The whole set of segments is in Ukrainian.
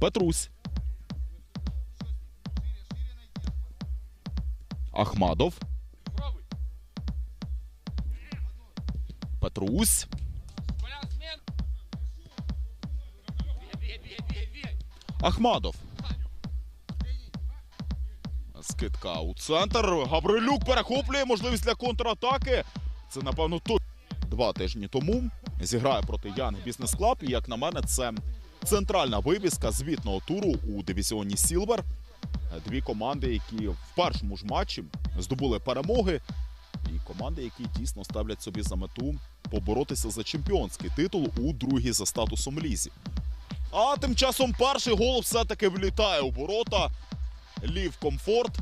Петрусь. Ахмадов. Петрусь. Ахмадов. Скидка у центр. Гаврилюк перехоплює можливість для контратаки. Це, напевно, то два тижні тому зіграє проти Янг Бізнес Клаб. І, як на мене, це центральна вивіска звітного туру у дивізіоні Сілвер. Дві команди, які в першому ж матчі здобули перемоги, і команди, які дійсно ставлять собі за мету поборотися за чемпіонський титул у другій за статусом лізі. А тим часом перший гол все-таки влітає у ворота. Лів комфорт.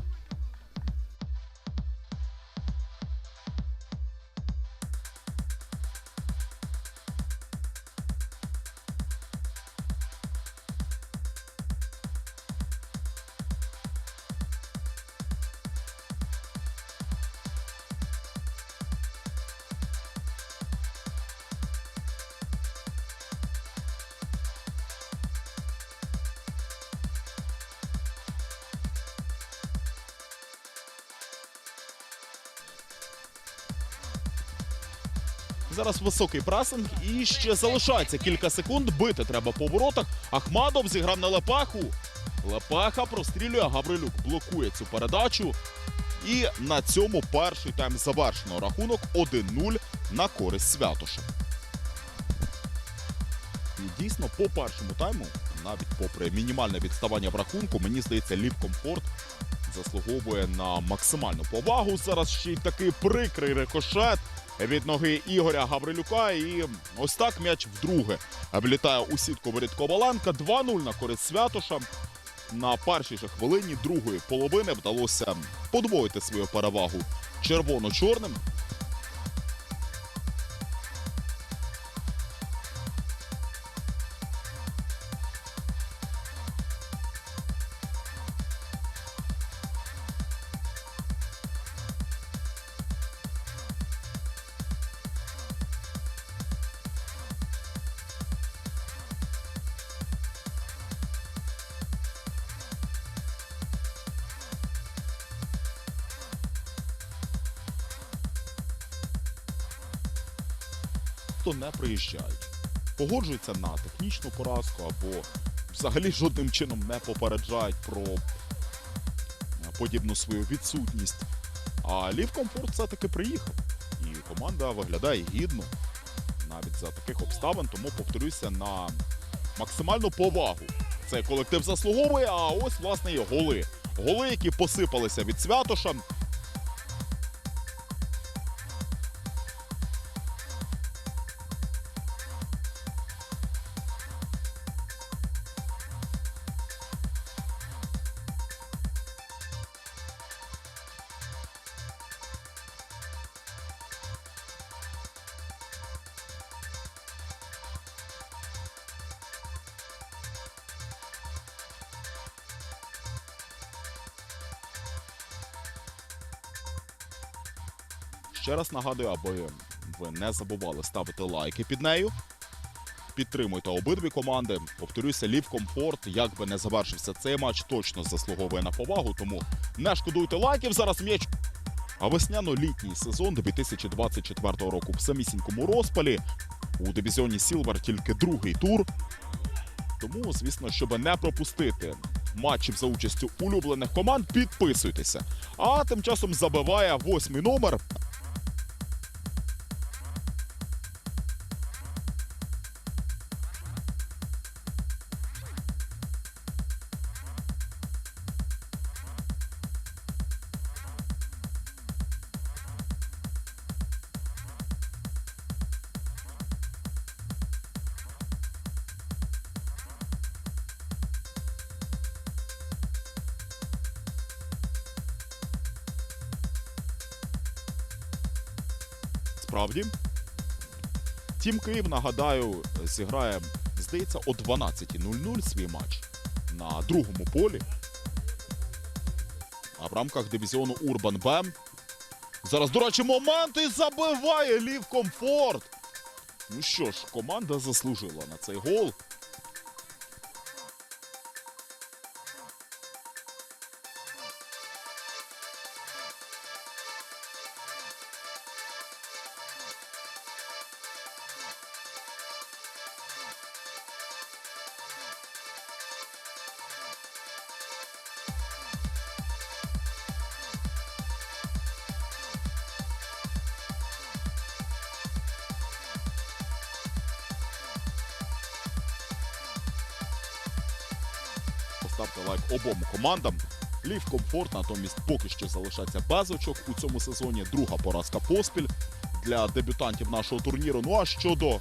Зараз високий пресинг і ще залишається кілька секунд. Бити треба по воротах. Ахмадов зіграв на Лепаху. Лепаха прострілює. Гаврилюк блокує цю передачу. І на цьому перший тайм завершено. Рахунок 1-0 на користь Святоша. І дійсно, по першому тайму, навіть попри мінімальне відставання в рахунку, мені здається, Лів Комфорт заслуговує на максимальну повагу. Зараз ще й такий прикрий рикошет від ноги Ігоря Гаврилюка. І ось так м'яч вдруге влітає у сітку воріт Коваленка. 2-0 на користь Святоша. На першій же хвилині другої половини вдалося подвоїти свою перевагу червоно-чорним. Хто не приїжджають, погоджуються на технічну поразку або взагалі жодним чином не попереджають про е, подібну свою відсутність. А Лів Комфорт все-таки приїхав. І команда виглядає гідно навіть за таких обставин, тому повторюся на максимальну повагу. Цей колектив заслуговує, а ось власне і голи. Голи, які посипалися від Святоша. Ще раз нагадую, аби ви не забували ставити лайки під нею. Підтримуйте обидві команди. Повторюся, Лів Комфорт, як би не завершився цей матч, точно заслуговує на повагу, тому не шкодуйте лайків. Зараз м'яч. А весняно-літній сезон 2024 року в самісінькому розпалі. У дивізіоні Сілвер тільки другий тур. Тому, звісно, щоб не пропустити матчів за участю улюблених команд, підписуйтеся. А тим часом забиває восьмий номер. Справді. Тім Київ, нагадаю, зіграє, здається, о 12.00 свій матч на другому полі. А в рамках дивізіону Урбан Б. Зараз, до речі, момент і забиває Лів Комфорт. Ну що ж, команда заслужила на цей гол. Ставте лайк обом командам. Лів комфорт натомість поки що залишається без очок у цьому сезоні. Друга поразка поспіль для дебютантів нашого турніру. Ну а щодо е,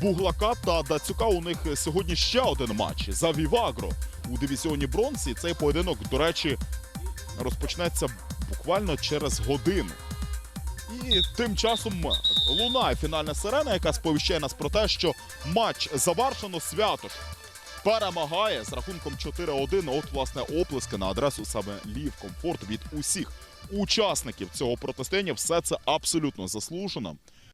Буглака та Дацюка, у них сьогодні ще один матч за Вівагро у дивізіоні бронзі. Цей поєдинок, до речі, розпочнеться буквально через годину. І тим часом лунає фінальна сирена, яка сповіщає нас про те, що матч завершено. Святош перемагає з рахунком 4-1. От, власне, оплески на адресу саме Лів Комфорт від усіх учасників цього протистояння. Все це абсолютно заслужено.